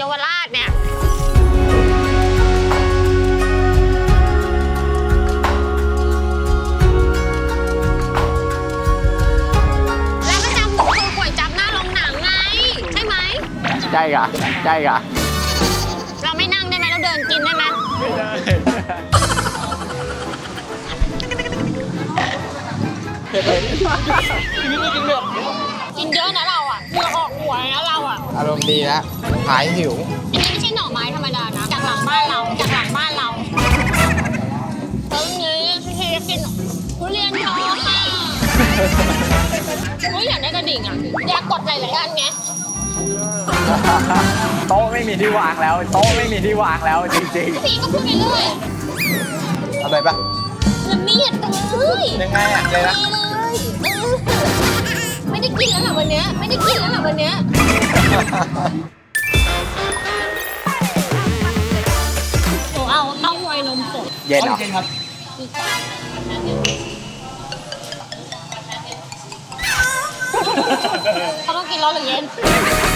เยาวราชเนี่ยร้านประจำหนูคือก๋วยจับหน้าโรงหนังไง ใช่ไหม ใช่กะใช่กะเราไม่นั่งได้ไหมเราเดินกินได้ไหมไม่ได้กินเยอะนะเรา อะอารมณ์ดีนะหายหิวอันนี้ไม่ใช่หน่อไม้ธรรมดานะ จากหลังบ้านเรา จากหลังบ้านเราตรงนี้พี่จะกินทุเรียนทอดค่ะเฮ้ยอยากได้กระดิ่งอะ อยากกดหลายๆอันไง โต๊ะไม่มีที่วางแล้ว โต๊ะไม่มีที่วางแล้วจริงพี่ก็พูดไปเรื่อยๆอะไรปะละเมียดเลยยังไงอะเลยนะ ดีเลยเออ ไม่ได้กินแล้วเหรอวันเนี้ยไม่ได้กินแล้วเหรอวันเนี้ย หนูเอาเต้าหวยนมสดเย็นเหรอเขาต้องกินร้อนหรือเย็นเย็น